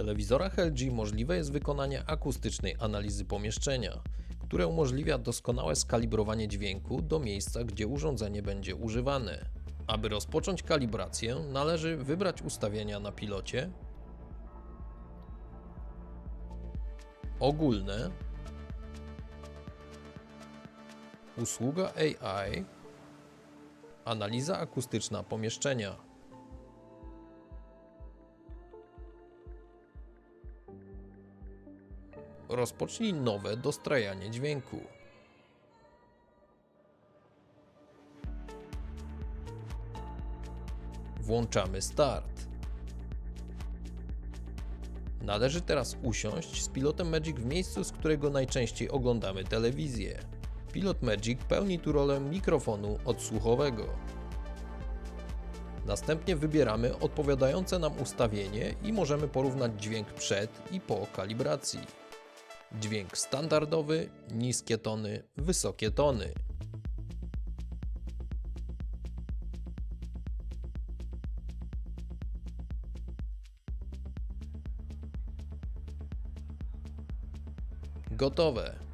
telewizorach LG możliwe jest wykonanie akustycznej analizy pomieszczenia, które umożliwia doskonałe skalibrowanie dźwięku do miejsca, gdzie urządzenie będzie używane. Aby rozpocząć kalibrację, należy wybrać ustawienia na pilocie, ogólne, usługa AI, analiza akustyczna pomieszczenia. Rozpocznij nowe dostrajanie dźwięku. Włączamy start. Należy teraz usiąść z pilotem Magic w miejscu, z którego najczęściej oglądamy telewizję. Pilot Magic pełni tu rolę mikrofonu odsłuchowego. Następnie wybieramy odpowiadające nam ustawienie i możemy porównać dźwięk przed i po kalibracji. Dźwięk standardowy, niskie tony, wysokie tony. Gotowe.